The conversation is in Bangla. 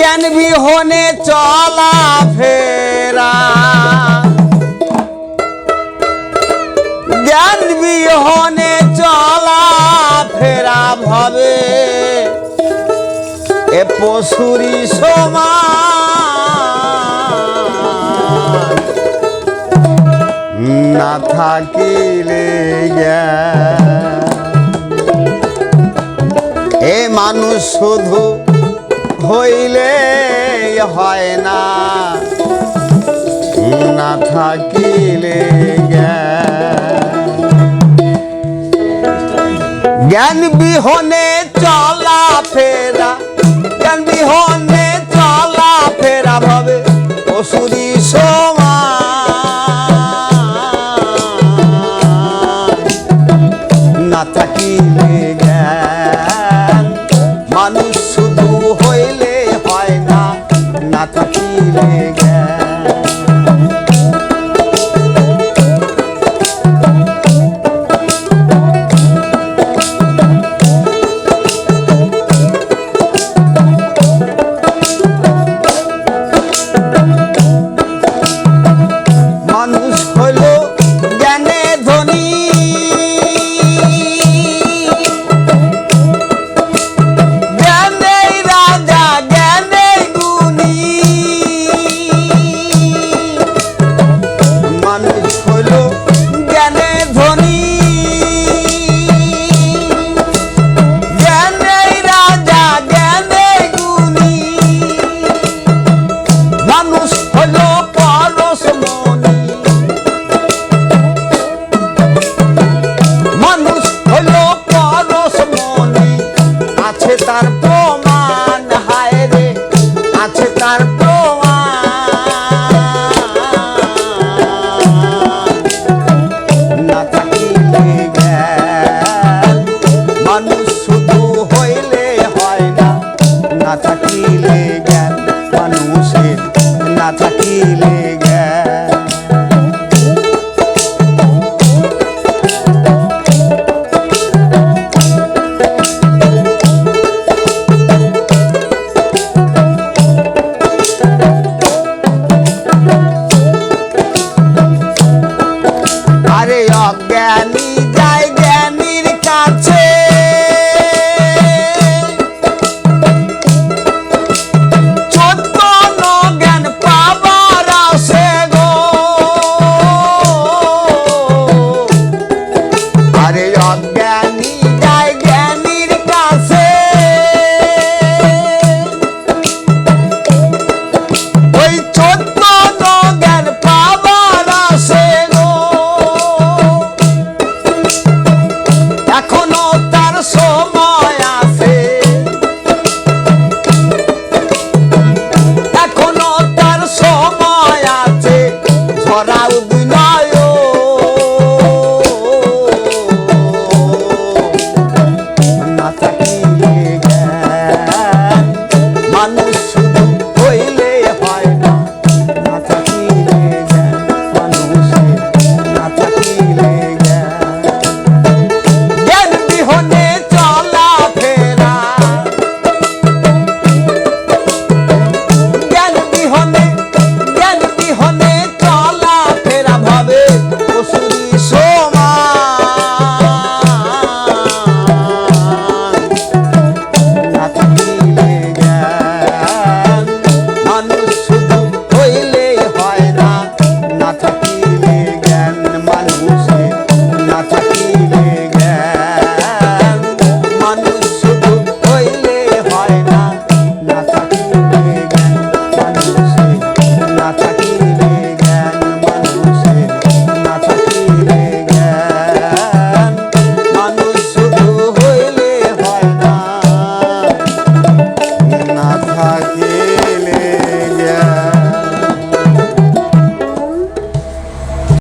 জ্ঞান বিহনে চলা ফেরা। জ্ঞান বিহনে চলা ফেরা ভাবে। এ পশুরি সমান। না থাকিলে এ মানুষ শুধু হইলে হয় না। না থাকিলে জ্ঞান। বিহনে চলা তার প্রমাণ, হায় রে, আছে তার মানুষ শুধু হইলে হয় না থাকিলে জ্ঞান মানুষের, না থাকিলে Yeah.